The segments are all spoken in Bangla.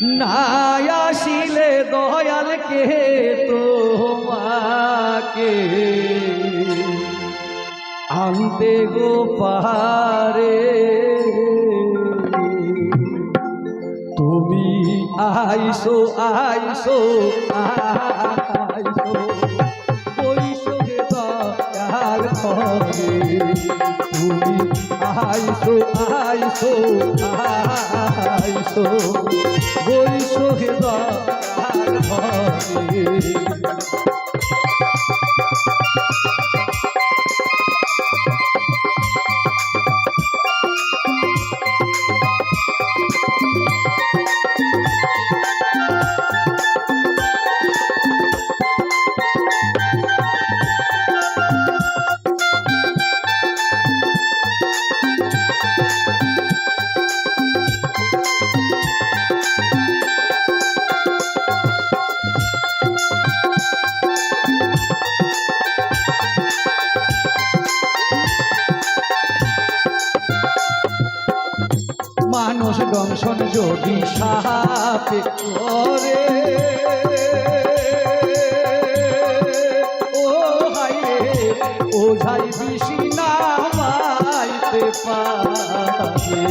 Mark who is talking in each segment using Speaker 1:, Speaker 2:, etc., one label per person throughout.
Speaker 1: না দয়াল কে তোমাকে। আনতে গো পারে তুমি আইসো আইসো আইসো। তুমি আইসো আইসো আইসো। বৈশোকে দয়াল দংশন যদি সাপে করে। ও হাই ও ঝাই বিশি নামাইতে পারে।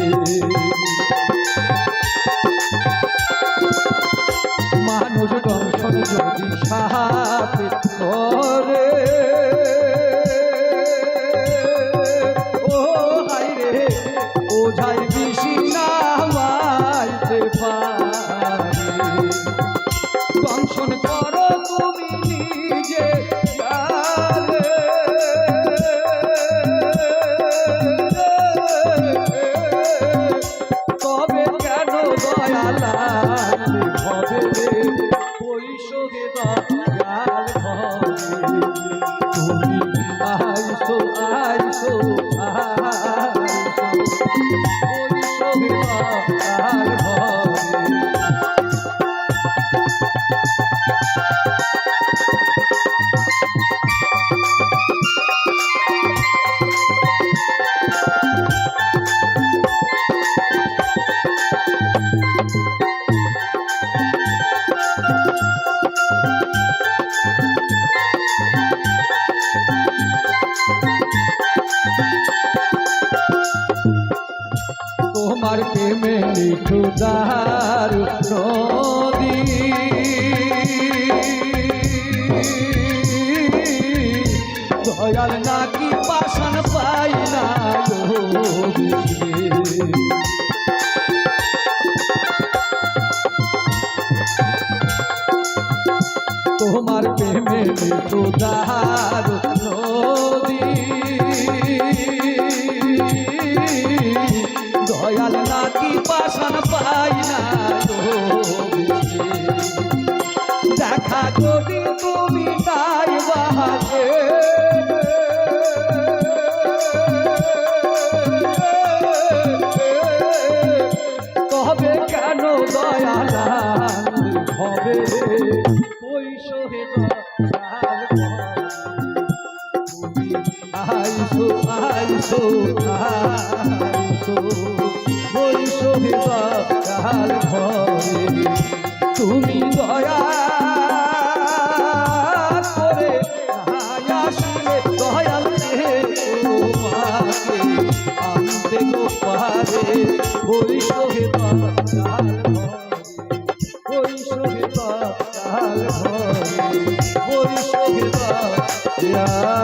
Speaker 1: মানুষ দংশন যদি সাপে Thank you. প্রেমে নিঠুদার নদী। দয়াল নাকি পাশান পাই না তোমার প্রেমে নিঠুদার নদী। দেখা যদি তুমি তাই বাহাতে। তবে কেন দয়ালা হবে ওই তুমি দয়া পারে। ওই সোহে ঘরে ওই সোহে ঘরে ওই সোহে দয়াল